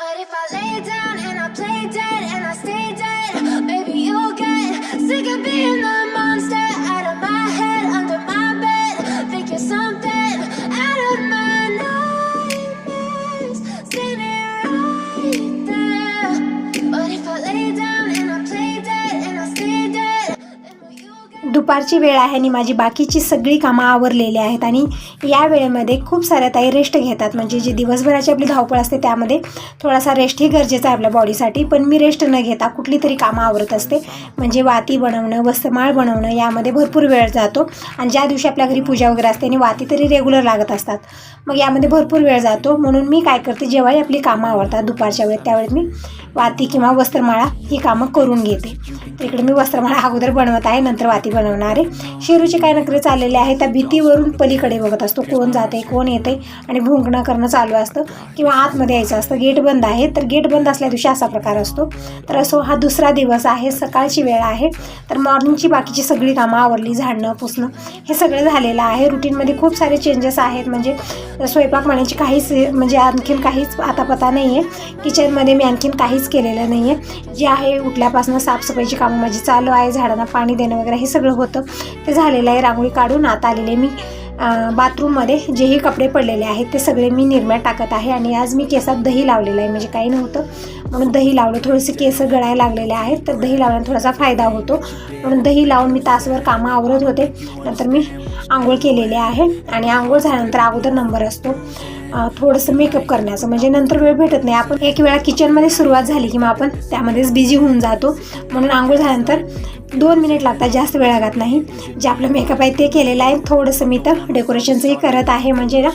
But if I lay down and I play dead दुपारची वेळ आहे आणि माझी बाकीची सगळी कामं आवरलेली आहेत. आणि या वेळेमध्ये खूप साऱ्या ताई रेस्ट घेतात. म्हणजे जी दिवसभराची आपली धावपळ असते त्यामध्ये थोडासा रेस्टही गरजेचा आहे आपल्या बॉडीसाठी पण मी रेस्ट न घेता कुठली तरी कामं आवरत असते. म्हणजे वाती बनवणं वस्त्रमाळ बनवणं यामध्ये भरपूर वेळ जातो. आणि ज्या दिवशी आपल्या घरी पूजा वगैरे असते आणि वाती तरी रेग्युलर लागत असतात मग यामध्ये भरपूर वेळ जातो. म्हणून मी काय करते जेव्हाही आपली कामं आवडतात दुपारच्या वेळेत त्यावेळेत मी वाती किंवा वस्त्रमाळा ही कामं करून घेते. तर इकडे मी वस्त्रमाळा अगोदर बनवत आहे नंतर वाती बनवणार आहे. शेरूचे काय नखरे चाललेले आहे त्या भीतीवरून पलीकडे बघत असतो. कोण जाते कोण येते आणि भुंकणं करणं चालू असतं किंवा आतमध्ये यायचं असतं. गेट बंद आहे. तर गेट बंद असल्या दिवशी असा प्रकार असतो. तर असो हा दुसरा दिवस आहे. सकाळची वेळ आहे. तर मॉर्निंगची बाकीची सगळी कामं आवरली झाडणं पुसणं हे सगळं झालेलं आहे. रुटीनमध्ये खूप सारे चेंजेस आहेत. म्हणजे स्वयंपाक म्हणायची काहीच म्हणजे आणखीन काहीच आता पता नाही आहे किचनमध्ये मी आणखीन काहीच केलेलं नाही आहे जे आहे उठल्यापासून साफसफाईची कामं माझी चालू आहे झाडांना पाणी देणं वगैरे हे सगळं होतं. ते झालेलं आहे रांगोळी काढून आता आलेले मी. बाथरूममध्ये जेही कपडे पडलेले आहेत ते सगळे मी निर्म्यात टाकत आहे आणि आज मी केसात दही लावलेलं आहे. म्हणजे काही नव्हतं. म्हणून दही लावलं. थोडेसे केस गळायला लागलेले आहेत तर दही लावल्याने थोडासा फायदा होतो. म्हणून दही लावून मी तासभर कामं आवरत होते. नंतर मी आंघोळ केलेले आहे आणि आंघोळ झाल्यानंतर अगोदर नंबर असतो. थोडंसं मेकअप करण्याचं. म्हणजे नंतर वेळ भेटत नाही. आपण एक वेळा किचनमध्ये सुरुवात झाली की मग आपण त्यामध्येच बिझी होऊन जातो. म्हणून आंघोळ झाल्यानंतर दोन मिनिट लागतात जास्त वेळ लागत नाही. जे आपलं मेकअप आहे ते केलेलं आहे. थोडंसं मी तर डेकोरेशनचंही करत आहे. म्हणजे ना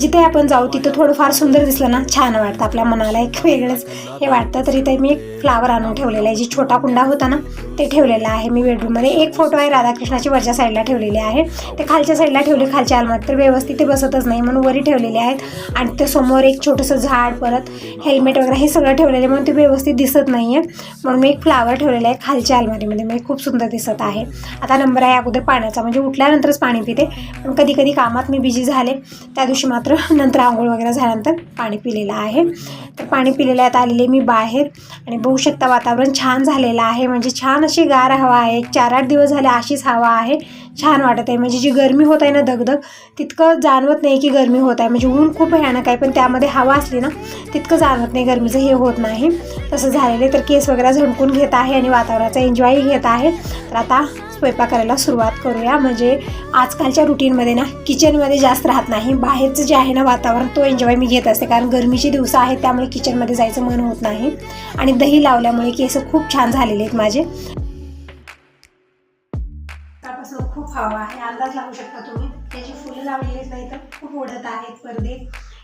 जिथे आपण जाऊ तिथं थोडंफार सुंदर दिसलं ना छान वाटतं. आपल्या मनाला एक वेगळंच हे वाटतं. तर इथे मी एक फ्लावर आणून ठेवलेला आहे. जी छोटा कुंडा होता ना ते ठेवलेलं आहे. मी बेडरूममध्ये एक फोटो आहे राधाकृष्णाची वरच्या साईडला ठेवलेले आहे. ते खालच्या साईडला ठेवले खालच्या आलमात तर व्यवस्थित ते बसतच नाही म्हणून वरी ठेवलेले आहेत. आणि ते समोर एक छोटंसं झाड परत हेल्मेट वगैरे हे सगळं ठेवलेलं आहे. म्हणून ते व्यवस्थित दिसत नाही आहे म्हणून मी एक फ्लावर ठेवलेला आहे खालच्या अलमारीमध्ये. मी खूप खूप सुंदर दिसत आहे. आता नंबर आहे अगोदर पाण्याचा म्हणजे उठल्यानंतरच पाणी पिते. पण कधी कधी कामात मी बिझी झाले त्या दिवशी मात्र नंतर आंघोळ वगैरे झाल्यानंतर पाणी पिलेलं आहे. तर पाणी पिलेलं आता आलेले मी बाहेर आणि बघू शकता वातावरण छान झालेलं आहे. म्हणजे छान अशी गार हवा आहे चार आठ दिवस झाले अशीच हवा आहे. छान वाटत आहे. म्हणजे जी गरमी होत आहे ना दगदग तितकं जाणवत नाही की गरमी होत आहे. म्हणजे ऊन खूप भयानक आहे पण त्यामध्ये हवा असली ना तितकं जाणवत नाही गरमीचं. हे होत नाही. तसं झालेलं आहे. तर केस वगैरे झणकून घेत आहे आणि वातावरणाचा एन्जॉय घेत आहे. तर आता स्वयंपाक करायला सुरुवात करूया. म्हणजे आजकालच्या रुटीनमध्ये ना किचनमध्ये जास्त राहत नाही. बाहेरचं जे आहे ना वातावरण तो एन्जॉय मी घेत असते. कारण गरमीचे दिवस आहेत त्यामुळे किचनमध्ये जायचं मन होत नाही. आणि दही लावल्यामुळे केस खूप छान झालेले आहेत माझे. खूप हवा आहे अंदाज लावू शकता तुम्ही. त्याची फुलं लावलेली नाही तर खूप उडत आहेत पडदे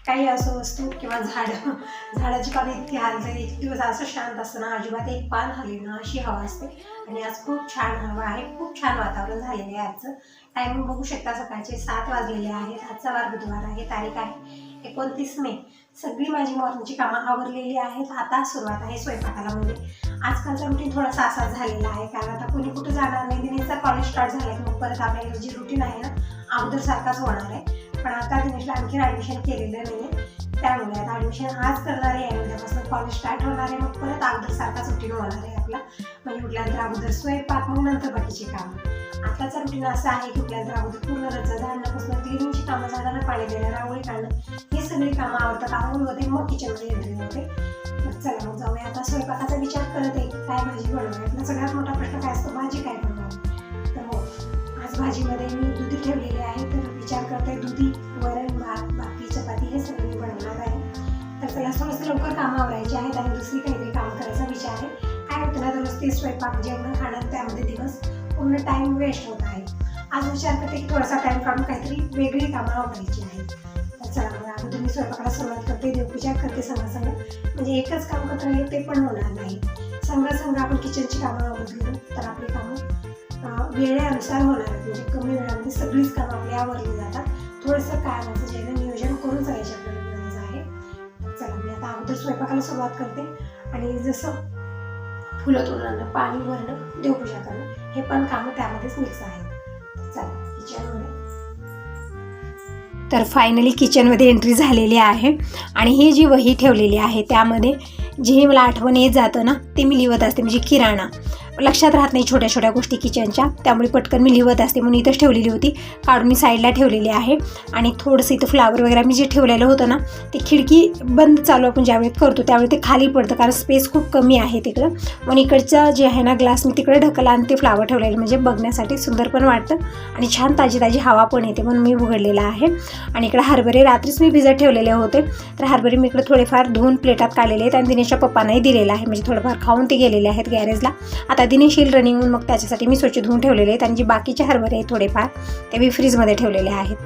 काही असो वस्तू किंवा झाडं झाडाची पानं इतकी हालतात एक दिवस असं शांत असतं ना अजिबात एक पान हले ना अशी हवा असते. आणि आज खूप छान हवा आहे खूप छान वातावरण झालेलं आहे आजचं. टायमिंग बघू शकता सकाळचे सात वाजलेले आहेत आजचा वार बुधवार आहे तारीख आहे एकोणतीस मे. सगळी माझी मॉर्निंगची कामं आवरलेली आहेत. आता सुरुवात आहे स्वयंपाकाला म्हणजे. आजकालचा रुटीन थोडासा असाच झालेला आहे. कारण आता कोणी कुठं जाणार नाही. दिनेशचा कॉलेज स्टार्ट झाला आहे मग परत आपल्याला जी रुटीन आहे ना. अगोदरसारखाच होणार आहे. पण आता दिनेशला आणखीन ॲडमिशन केलेलं नाही आहे त्यामुळे आता ॲडमिशन आज करणार आहे. उद्यापासून कॉलेज स्टार्ट होणार आहे. मग परत अगोदरसारखाच रुटीन होणार आहे आपला. म्हणजे उठल्यानंतर अगोदर स्वयंपाक मग नंतर बाकीची कामं. आताचा रुटीन असं आहे की आपल्याला अगोदर पूर्ण रचा झाडण्यापासून क्लिनिंगची कामं झाडांना पाणी देणं रांगोळी काढणं हे सगळी कामं आवडतात आंघोळ मग किचनमध्ये एंट्री होते मग चला मग जाऊया. आता स्वयंपाकाचा विचार करत आहे की काय भाजी बनवायला आपला सगळ्यात मोठा प्रश्न काय असतो? भाजी काय बनवावी? तर हो आज भाजीमध्ये मी दुधी ठेवलेली आहे तर विचार करते दुधी वरण भात बाकी चपाती हे सगळे मी बनवणार आहे. तर त्याला थोडंसं लवकर कामं आवरायची आहेत आणि दुसरी काहीतरी काम करायचा विचार आहे. काय होतं ना रोज स्वयंपाक जेवण खाणं त्यामध्ये दिवस पूर्ण टाईम वेस्ट होत आहे. आज विचार करते की थोडासा टाईम काढून काहीतरी वेगळी कामं वापरायची आहेत तर चला मग अगोदर मी स्वयंपाकाला सुरुवात करते देवपूजा करते संग म्हणजे एकच काम करतो राहील ते पण होणार नाही. संग संग आपण किचनची कामं आवडली तर आपली कामं वेळेनुसार होणार आहेत. म्हणजे कमी वेळामध्ये सगळीच कामं आपली आवरली जातात. थोडंसं कामाचं जे आहे नियोजन करून जायची आपल्याला गरज आहे. चला मी आता अगोदर स्वयंपाकाला सुरुवात करते. आणि जसं फुलं तोडणं पाणी भरणं देवपूजा करणं हे पण कामं त्यामध्येच मिक्स आहेत चला किचनमध्ये तर फायनली किचनमध्ये एंट्री झालेली आहे. आणि ही जी वही ठेवलेली आहे त्यामध्ये जे मला आठवण येत जातं ना ते मी लिहित असते म्हणजे किराणा. लक्षात राहत नाही छोट्या छोट्या गोष्टी किचनच्या त्यामुळे पटकन मी लिहत असते म्हणून इथंच ठेवलेली होती. काढून मी साईडला ठेवलेली आहे. आणि थोडंसं इथं फ्लावर वगैरे मी जे ठेवलेलं होतं ना ते खिडकी बंद चालू आपण ज्यावेळेस करतो त्यावेळी ते खाली पडतं कारण स्पेस खूप कमी आहे तिकडं. म्हणून इकडचं जे आहे ना ग्लास मी तिकडे ढकला आणि ते फ्लावर ठेवलेलं म्हणजे बघण्यासाठी सुंदर पण वाटतं. आणि छान ताजी ताजी हवा पण येते म्हणून मी उघडलेलं आहे. आणि इकडे हरभरे रात्रीच मी भिजत ठेवलेले होते. तर हरभरे मी इकडे थोडेफार धुवून प्लेटात काढलेले आहेत आणि दिनेशच्या पप्पांनाही दिलेलं आहे. म्हणजे थोडंफार खाऊन ते गेलेले आहेत गॅरेजला आता दिनेशील रनिंग होऊन मग त्याच्यासाठी मी स्वच्छ धुवून ठेवलेले आहेत आणि जे बाकीचे हरभरे आहेत थोडेफार ते मी फ्रीजमध्ये ठेवलेले आहेत.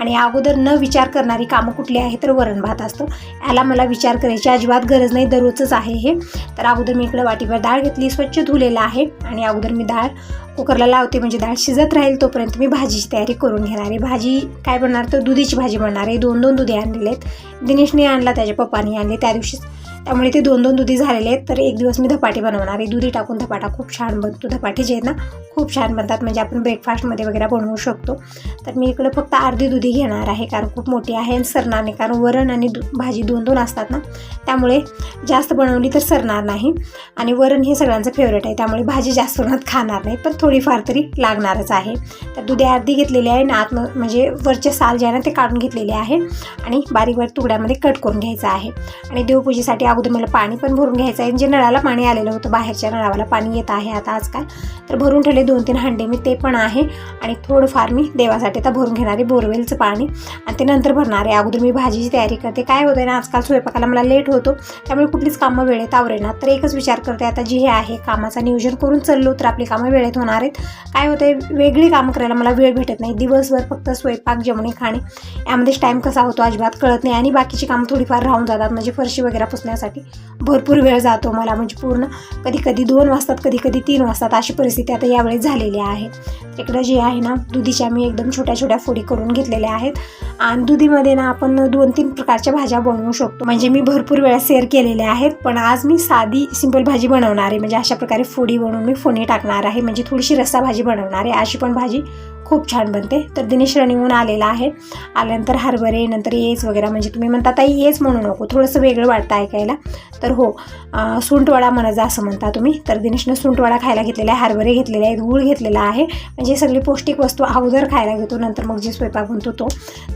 आणि अगोदर न विचार करणारी कामं कुठली आहेत तर वरण भात असतं. याला मला विचार करायची अजिबात गरज नाही दररोजच आहे हे. तर अगोदर मी इकडं वाटीभर डाळ घेतली स्वच्छ धुलेलं आहे. आणि अगोदर मी डाळ कुकरला लावते म्हणजे डाळ शिजत राहील तोपर्यंत मी भाजीची तयारी करून घेणार आहे. भाजी काय बनणार तर दुधीची भाजी बनणार आहे. दोन दोन दुधे आणलेले आहेत. दिनेशने आणला त्याच्या पप्पानी आणले. त्या दिवशीच त्यामुळे ते दोन दोन दुधी झालेले आहेत. तर एक दिवस मी धपाटे बनवणार आहे. दुधी टाकून धपाटा खूप छान बनतो. धपाटे जे आहेत ना खूप छान बनतात. म्हणजे आपण ब्रेकफास्टमध्ये वगैरे बनवू शकतो. तर मी इकडं फक्त अर्धी दुधी घेणार आहे कारण खूप मोठी आहे आणि सरणार नाही. कारण वरण आणि दु भाजी दोन दोन असतात ना त्यामुळे जास्त बनवली तर सरणार नाही. आणि वरण हे सगळ्यांचं फेवरेट आहे. त्यामुळे भाजी जास्त प्रमाणात खाणार नाही पण थोडीफार तरी लागणारच आहे. तर दुधी अर्धी घेतलेली आहे आणि आतम म्हणजे वरचे साल जे आहे ना ते काढून घेतलेले आहे. आणि बारीक बारीक तुकड्यामध्ये कट करून घ्यायचं आहे. आणि देवपूजेसाठी अगोदर मला पाणी पण भरून घ्यायचं आहे. जे नळाला पाणी आलेलं होतं बाहेरच्या नळावाला पाणी येत आहे आता आजकाल. तर भरून ठेवले दोन तीन हांडे मी ते पण आहे. आणि थोडंफार मी देवासाठी आता भरून घेणारे बोरवेलचं पाणी. आणि ते नंतर भरणार आहे. अगोदर मी भाजीची तयारी करते. काय होतं ना आजकाल स्वयंपाकाला मला लेट होतो. त्यामुळे कुठलीच कामं वेळेत आवरेणार तर एकच विचार करते आता जी हे आहे कामाचं नियोजन करून चाललो तर आपली कामं वेळेत होणार आहेत. काय होतं वेगळी कामं करायला मला वेळ भेटत नाही. दिवसभर फक्त स्वयंपाक जेवणे खाणे. यामध्येच टाईम कसा होतो अजिबात कळत नाही. आणि बाकीची कामं थोडीफार राहून जातात. म्हणजे फरशी वगैरे पुसण्यासाठी भरपूर वेळ जातो मला. म्हणजे पूर्ण कधी कधी दोन वाजतात कधी कधी तीन वाजतात अशी परिस्थिती आता यावेळेस झालेली आहे. इकडं जे आहे ना दुधीच्या मी एकदम छोट्या छोट्या फोडी करून घेतलेल्या आहेत. आणि दुधीमध्ये ना आपण दोन तीन प्रकारच्या भाज्या बनवू शकतो. म्हणजे मी भरपूर वेळा शेअर केलेल्या आहेत पण आज मी साधी सिंपल भाजी बनवणार आहे. म्हणजे अशा प्रकारे फोडी बनवून मी फोणी टाकणार आहे. म्हणजे थोडीशी रस्सा भाजी बनवणार आहे. अशी पण भाजी खूप छान बनते. तर दिनेश रनिंगहून आलेला आहे. आल्यानंतर हरभरे नंतर येस वगैरे म्हणजे तुम्ही म्हणता ताई येस म्हणू नको थोडंसं वेगळं वाटतं ऐकायला. तर हो सुंटवडा म्हणा जा असं म्हणता तुम्ही. तर दिनेशनं सुंटवडा खायला घेतलेला आहे हरभरे घेतलेले आहेत गूळ घेतलेला आहे. म्हणजे सगळी पौष्टिक वस्तू अगोदर खायला घेतो नंतर मग जे स्वयंपाक बनतो तो.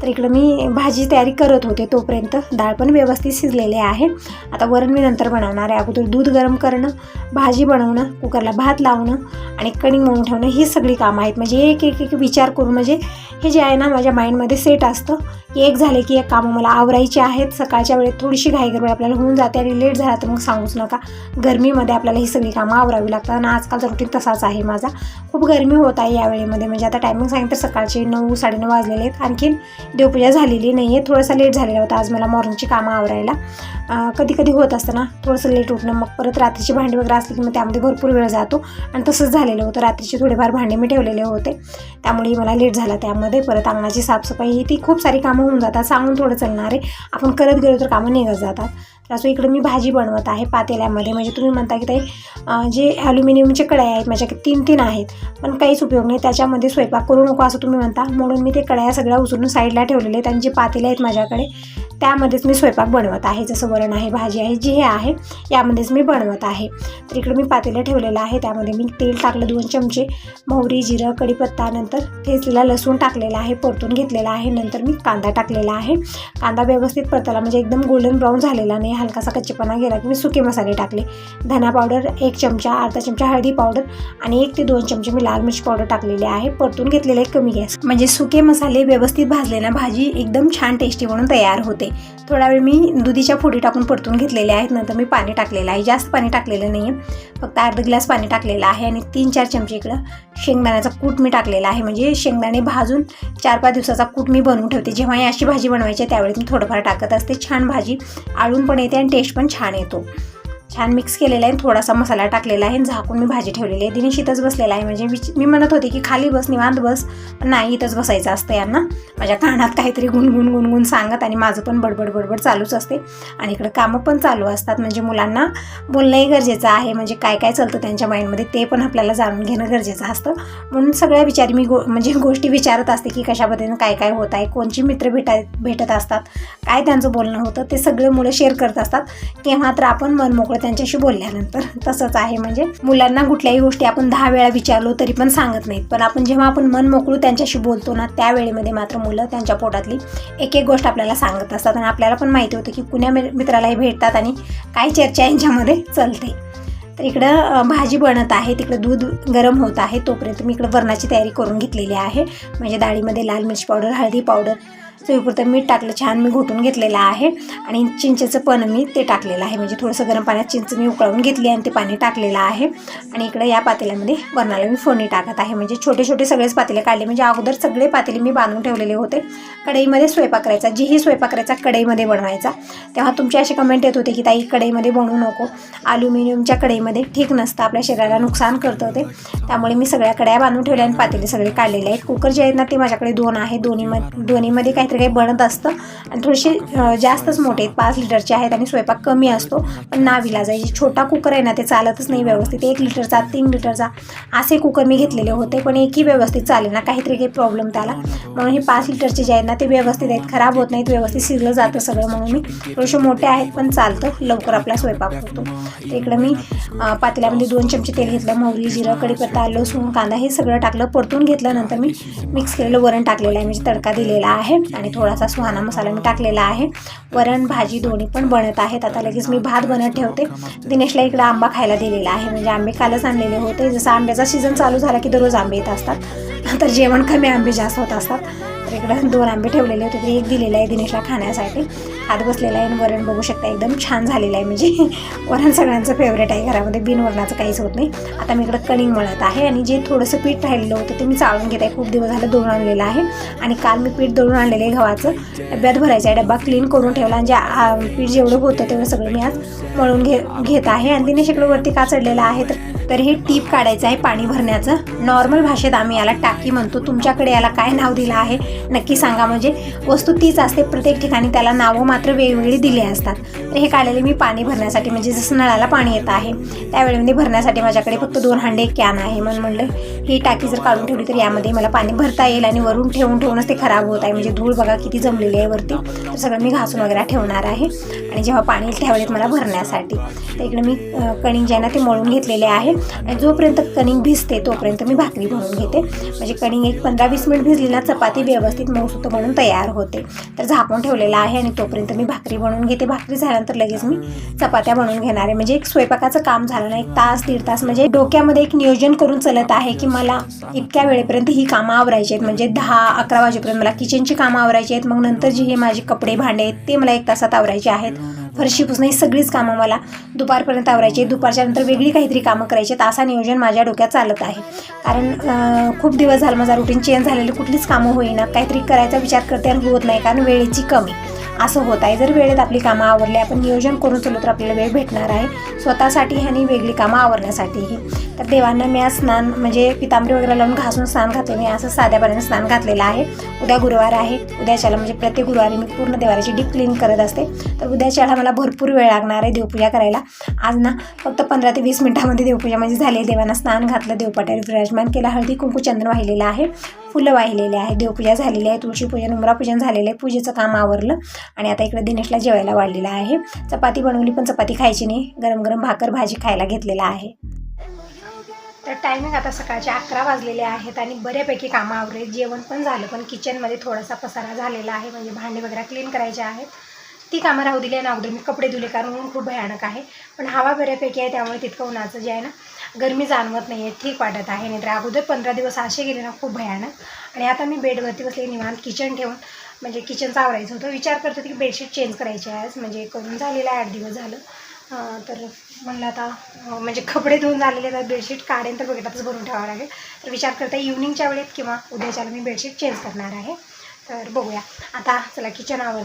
तर इकडं मी भाजी तयारी करत होते तोपर्यंत. डाळ पण व्यवस्थित शिजलेली आहे. आता वरण मी नंतर बनवणार आहे. अगोदर दूध गरम करणं भाजी बनवणं कुकरला भात लावणं आणि कणिक मळून ठेवणं ही सगळी कामं आहेत. म्हणजे एक एक एक विचार करून म्हणजे हे जे आहे ना माझ्या माइंडमध्ये सेट असतं. की एक झाले की एक कामं मला आवरायची आहेत. सकाळच्या वेळेत थोडीशी घाईगडबड आपल्याला होऊन जाते आणि लेट झाला तर मग सांगूच नका. गरमीमध्ये आपल्याला ही सगळी कामं आवरावी लागतात आणि आजकालचा रुटीन तसाच आहे माझा. खूप गरमी होत आहे या वेळेमध्ये. म्हणजे आता टायमिंग सांगितलं तर सकाळचे नऊ साडेनऊ वाजलेले आहेत. आणखीन देवपूजा झालेली नाही आहे थोडासा लेट झालेला होता आज मला मॉर्निंगची कामं आवरायला. कधी कधी होत असतं ना थोडंसं लेट उठणं. मग परत रात्रीची भांडी वगैरे असली की मग त्यामध्ये भरपूर वेळ जातो. आणि तसंच झालेलं होतं. रात्रीचे थोडेफार भांडे मी ठेवलेले होते. त्यामुळे मला लेट झाला त्यामध्ये. परत अंगणाची साफसफाई ही ती खूप सारी कामं होऊन जातात सांगून थोडं चालणार आहे. आपण करत गेलो तर कामं निघत जातात. तर असं इकडं मी भाजी बनवत आहे पातेल्यामध्ये. म्हणजे तुम्ही म्हणता की ते जे ॲल्युमिनियमचे कढया आहेत माझ्याकडे तीन तीन आहेत पण काहीच उपयोग नाही. त्याच्यामध्ये स्वयंपाक करू नको असं तुम्ही म्हणता. म्हणून मी ते कढया सगळ्या उचलून साईडला ठेवलेले आहेत आणि जे पातेले आहेत माझ्याकडे त्यामध्येच मी स्वयंपाक बनवत आहे. जसं वरण आहे भाजी आहे जे हे आहे यामध्येच मी बनवत आहे. तर इकडे मी पातेलं ठेवलेलं आहे. त्यामध्ये मी तेल टाकलं दोन चमचे मोहरी जिरं कढीपत्ता नंतर ठेचलेला लसूण टाकलेला आहे परतून घेतलेला आहे. नंतर मी कांदा टाकलेला आहे. कांदा व्यवस्थित परतला म्हणजे एकदम गोल्डन ब्राऊन झालेला नाही. हलकासा कच्चेपणा गेला की मी सुके मसाले टाकले. धना पावडर एक चमचा अर्धा चमचा हळदी पावडर आणि एक ते दोन चमचे मी लाल मिरची पावडर टाकलेली आहे. परतून घेतलेले कमी गॅस. म्हणजे सुके मसाले व्यवस्थित भाजले ना भाजी एकदम छान टेस्टी म्हणून तयार होते. थोडा वेळ मी दुधीच्या फोडी टाकून परतून घेतलेल्या आहेत नंतर मी पाणी टाकलेलं आहे. जास्त पाणी टाकलेलं नाही आहे फक्त अर्धा ग्लास पाणी टाकलेलं आहे आणि तीन चार चमचे इकडं शेंगदाण्याचा कूट मी टाकलेला आहे. म्हणजे शेंगदाणे भाजून चार पाच दिवसाचा कूट मी बनवून ठेवते. जेव्हा ही अशी भाजी बनवायची आहे मी थोडंफार टाकत असते. छान भाजी आळून पण येते आणि टेस्ट पण छान येतो. छान मिक्स केलेला आहे थोडासा मसाला टाकलेला आहे झाकून मी भाजी ठेवलेली आहे. दिनेश इथंच बसलेला आहे. म्हणजे मी म्हणत होते की खाली बस निवांत बस. पण नाही इथंच बसायचं असतं यांना. माझ्या कानात काहीतरी गुणगुण गुणगुण सांगत आणि माझं पण बडबड बडबड चालूच असते. आणि इकडं कामं पण चालू असतात. म्हणजे मुलांना बोलणंही गरजेचं आहे. म्हणजे काय काय चालतं त्यांच्या माइंडमध्ये ते पण आपल्याला जाणून घेणं गरजेचं असतं. म्हणून सगळ्या विचारी मी गो म्हणजे गोष्टी विचारत असते की कशा पद्धतीनं काय काय होत आहे कोणची मित्र भेटाय भेटत असतात काय त्यांचं बोलणं होतं ते सगळे मुलं शेअर करत असतात. तेव्हा तर आपण मनमोकळं त्यांच्याशी बोलल्यानंतर तसंच आहे. म्हणजे मुलांना कुठल्याही गोष्टी आपण दहा वेळा विचारलो तरी पण सांगत नाहीत. पण आपण जेव्हा आपण मन मोकळू त्यांच्याशी बोलतो ना त्यावेळेमध्ये मात्र मुलं त्यांच्या पोटातली एक एक गोष्ट आपल्याला सांगत असतात. आणि आपल्याला पण माहिती होतं की कुण्या मि- मित्रालाही भेटतात आणि काय चर्चा यांच्यामध्ये चालते. तर इकडं भाजी बनत आहे. तिकडं दूध गरम होत आहे. तोपर्यंत मी इकडं वरणाची तयारी करून घेतलेली आहे. म्हणजे डाळीमध्ये लाल मिरची पावडर हळदी पावडर चवीपुरतं मीठ टाकलं छान मी घोटून घेतलेलं आहे. आणि चिंचेचं पण मी ते टाकलेलं आहे. म्हणजे थोडंसं गरम पाण्यात चिंच मी उकळून घेतली आणि ते पाणी टाकलेलं आहे. आणि इकडं या पातेल्यामध्ये वरणाला मी फोडणी टाकत आहे. म्हणजे छोटे छोटे सगळेच पातेले काढले. म्हणजे अगोदर सगळे पातेले मी बांधून ठेवलेले होते. कढईमध्ये स्वयंपाक करायचा. जीही स्वयंपाक करायचा कढईमध्ये बनवायचा. तेव्हा तुमचे असे कमेंट येत होते की ताई कढईमध्ये बनवू नको. अल्युमिनियमच्या कढईमध्ये ठीक नसतं. आपल्या शरीराला नुकसान करतं ते. त्यामुळे मी सगळ्या कड्या बांधून ठेवल्या आणि पातेले सगळे काढलेले आहेत. कुकर जे आहेत ना ते माझ्याकडे दोन आहे. दोन्ही दोन्हीमध्ये काहीतरी हे बनत असतं. आणि थोडेसे जास्तच मोठे आहेत पाच लिटरचे आहेत आणि स्वयंपाक कमी असतो. पण नावीला जायची छोटा कुकर आहे ना ते चालतच नाही व्यवस्थित. एक लिटरचा तीन लिटरचा असे कुकर मी घेतलेले होते. पण एकही व्यवस्थित चालेल ना काहीतरी काही प्रॉब्लेम त्याला. म्हणून हे पाच लिटरचे जे आहेत ना ते व्यवस्थित आहेत. खराब होत नाहीत व्यवस्थित शिजलं जातं सगळं म्हणून मी. थोडेसे मोठे आहेत पण चालतं. लवकर आपला स्वयंपाक होतो. तर इकडं मी पातल्यामध्ये दोन चमचे तेल घेतलं मोहरी जिरं कढीपत्ता लसूण कांदा हे सगळं टाकलं परतून घेतलं नंतर मी मिक्स केलेलं वरण टाकलेलं आहे. म्हणजे तडका दिलेला आहे. आणि थोडासा सुहाना मसाला मी टाकलेला आहे. वरण भाजी दोन्ही पण बनत आहेत. आता लगेच मी भात बनत ठेवते. दिनेशला इकडे आंबा खायला दिलेला आहे. म्हणजे आंबे कालच आणलेले होते. जसं आंब्याचा सीझन चालू झाला की दररोज आंबे येत असतात. तर जेवण कमी आंबे जास्त होत असतात. इकडं दोन आंबे ठेवलेले होते ते एक दिलेलं आहे दिनेशला खाण्यासाठी. आत बसलेला आहे वरण बघू शकता एकदम छान झालेलं आहे. म्हणजे वरण सगळ्यांचं फेवरेट आहे घरामध्ये. बिन वरणाचं काहीच होत नाही. आता मी इकडं कणिंग मळत आहे आणि जे थोडंसं पीठ राहिलेलं होतं ते मी चाळून घेत आहे. खूप दिवस झालं दळून आणलेलं आहे. आणि काल मी पीठ दळून आणलेलं आहे गव्हाचं. डब्यात भरायचं आहे. डब्बा क्लीन करून ठेवला आणि जे आ, पीठ जेवढं होतं तेवढं सगळं मी आज मळून घे घेत आहे. आणि दिनेश इकडं वरती का चढलेलं आहे तर तर हे टीप काढायचं आहे पाणी भरण्याचं. नॉर्मल भाषेत आम्ही याला टाकी म्हणतो. तुमच्याकडे याला काय नाव दिलं आहे नक्की सांगा. म्हणजे वस्तू तीच असते प्रत्येक ठिकाणी. त्याला नावं मात्र वेगवेगळी दिली असतात. तर हे काढलेले मी पाणी भरण्यासाठी. म्हणजे जसं नळाला पाणी येत आहे त्यावेळेमध्ये भरण्यासाठी माझ्याकडे फक्त दोन हांडे एक कॅन आहे. म्हणून म्हणलं ही टाकी जर काढून ठेवली तर यामध्ये मला पाणी भरता येईल आणि वरून ठेवून ठेवूनच ते खराब होत आहे. म्हणजे धूळ बघा किती जमलेली आहे वरती. तर सगळं मी घासून वगैरे ठेवणार आहे. आणि जेव्हा पाणी येईल मला भरण्यासाठी. तर इकडे मी कणिंग कणिक जे आहे ना ते मळून घेतलेले आहे. आणि जोपर्यंत कणिक भिजते तोपर्यंत मी भाकरी बनवून घेते. म्हणजे कणिक एक पंधरा वीस मिनिट भिजली ना चपाती व्यवस्थित मऊसूत म्हणून तयार होते. तर झाकून ठेवलेलं आहे आणि तोपर्यंत मी भाकरी बनवून घेते. भाकरी झाल्यानंतर लगेच मी चपात्या बनवून घेणार आहे. म्हणजे एक स्वयंपाकाचं काम झालं ना एक तास दीड तास म्हणजे डोक्यामध्ये एक नियोजन करून चलत आहे की मला इतक्या वेळेपर्यंत ही कामं आवरायची आहेत. म्हणजे दहा अकरा वाजेपर्यंत मला किचनची कामं आवरायची आहेत. मग नंतर जी हे माझे कपडे भांडे आहेत ते मला एक तासात आवरायचे आहेत. फरशी पुसणं ही सगळीच कामं मला दुपारपर्यंत आवरायची. दुपारच्या नंतर वेगळी काहीतरी कामं करायची. आहेत असं नियोजन माझ्या डोक्यात चालत आहे. कारण खूप दिवस झालं माझा रुटीन चेंज झालेली. कुठलीच कामं होईना. काहीतरी करायचा विचार करते आणि होत नाही. कारण वेळेची कमी. असं होत आहे. जर वेळेत आपली कामं आवरली आपण नियोजन करून चालू तर आपल्याला वेळ भेटणार आहे. स्वतःसाठी आणि वेगळी कामं आवरण्यासाठीही. तर देवांना मी आज स्नान म्हणजे पितांबरी वगैरे लावून घासून स्नान घातले. मी असं साध्या स्नान घातलेलं आहे. उद्या गुरुवार आहे. उद्याच्याला म्हणजे प्रत्येक गुरुवारी मी पूर्ण देवाराची डीप क्लीन करत असते. तर उद्याच्याला मला भरपूर वेळ लागणार आहे देवपूजा करायला. आज ना फक्त पंधरा ते वीस मिनिटामध्ये देवपूजा म्हणजे झाली देवांना स्नान घातलं देवपाट्यावर विराजमान केला हळदी कुंकू वाहिलेलं आहे फुलं वाहिलेले आहे देवपूजा झालेली आहे तुळशीपूजन उमरापूजन झालेलं आहे पूजेचं काम आवरलं आणि आता इकडे दिनेशला जेवायला वाढलेलं आहे. चपाती बनवली पण चपाती खायची नाही. गरम गरम भाकर भाजी खायला घेतलेला आहे. तर टायमिंग आता सकाळचे अकरा वाजलेले आहेत आणि बऱ्यापैकी कामं आवरेल. जेवण पण झालं पण किचनमध्ये थोडासा पसारा झालेला आहे. म्हणजे भांडे वगैरे क्लीन करायचे आहेत. ती कामं राहू दिली आणि अगोदर मी कपडे धुले कारण ऊन खूप भयानक आहे. पण हवा बऱ्यापैकी आहे त्यामुळे तितकं उन्हाचं जे आहे ना गरमी जाणवत नाही आहे ठीक वाटत आहे. नाही तर अगोदर पंधरा दिवस असे गेले ना खूप भयानक. आणि आता मी बेडवरती बसले निवांत किचन ठेवून म्हणजे किचनचा आवरायचं होतं. विचार करत की बेडशीट चेंज करायची आहे आज. म्हणजे करून झालेलं आहे आठ दिवस झालं. तर म्हणलं आता म्हणजे कपडे धुवून झालेले तर बेडशीट काढेन तर बघितलातच भरून ठेवावं लागेल. तर विचार करता इव्हनिंगच्या वेळेत किंवा उद्याच्याला मी बेडशीट चेंज करणार आहे. तर बघूया. आता चला किचन आवर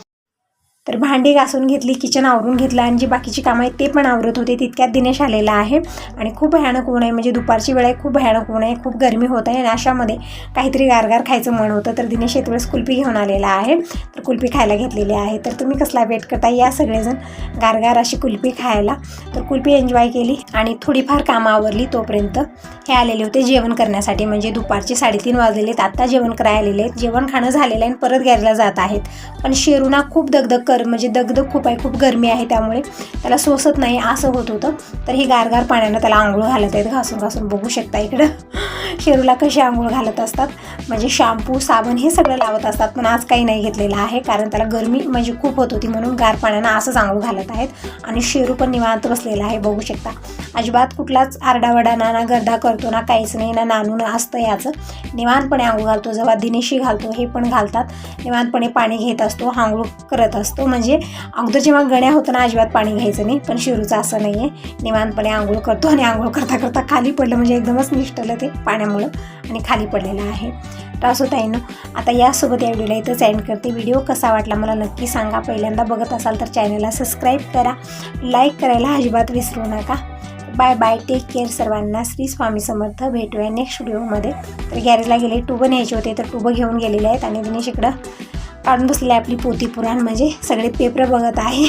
तर भांडी घासून घेतली किचन आवरून घेतलं आणि जी बाकीची कामं आहेत ते पण आवरत होते. तितक्यात दिनेश आलेला आहे आणि खूप भयानक ऊन आहे. म्हणजे दुपारची वेळ आहे खूप भयानक ऊन आहे खूप गरमी होत आहे आणि अशामध्ये काहीतरी गारगार खायचं मन होतं. तर दिनेश येतवेळेस कुल्फी घेऊन आलेला आहे. तर कुल्फी खायला घेतलेली आहे. तर तुम्ही कसला वेट करता? या सगळेजण गारगार अशी कुल्फी खायला. तर कुल्फी एन्जॉय केली आणि थोडीफार कामं आवरली तोपर्यंत हे आलेले होते जेवण करण्यासाठी. म्हणजे दुपारचे साडेतीन वाजलेले आहेत. आत्ता जेवण करायला आलेले आहेत. जेवण खाणं झालेलं आहे आणि परत घ्यायला जात आहेत. पण शेरूना खूप दगदग कर म्हणजे दगदग खूप आहे खूप गरमी आहे त्यामुळे. त्याला सोसत नाही असं होत होतं. तर हे गारगार पाण्यानं त्याला आंघोळ घालत आहेत घासून घासून बघू शकता इकडं. शेरूला कशी आंघोळ घालत असतात? म्हणजे शॅम्पू साबण हे सगळं लावत असतात पण आज काही नाही घेतलेलं आहे कारण त्याला गरमी म्हणजे खूप होत होती म्हणून गार पाण्यानं असंच आंघोळ घालत आहेत. आणि शेरू पण निवांत बसलेला आहे बघू शकता. अजिबात कुठलाच आरडावडा ना ना गर्दा करतो ना काहीच नाही ना नानून असतं याचं. निवांतपणे आंघोळ घालतो जेव्हा दिनेशी घालतो हे पण घालतात. निवांतपणे पाणी घेत असतो आंघोळ करत असतो. म्हणजे अगोदर जेव्हा गण्या होतं ना अजिबात पाणी घ्यायचं नाही पण शिरूचं असं नाही आहे निवांतपणे आंघोळ करतो आणि आंघोळ करता करता खाली पडलं म्हणजे एकदमच निष्ठलं ते पाण्यामुळं आणि खाली पडलेलं आहे. तर असं ताईनं आता यासोबत या व्हिडिओला इथंच एंड करते. व्हिडिओ कसा वाटला मला नक्की सांगा. पहिल्यांदा बघत असाल तर चॅनलला सबस्क्राईब करा. लाईक करायला अजिबात विसरू नका. बाय बाय टेक केअर सर्वांना. श्री स्वामी समर्थ. भेटूया नेक्स्ट व्हिडिओमध्ये तर गॅरेजला गेले. टुबं न्यायचे होते तर टुबं घेऊन गेलेले आहेत आणि दिनेश इकडं काढून बसलेली आपली पोती पुराण म्हणजे सगळे पेपर बघत आहे.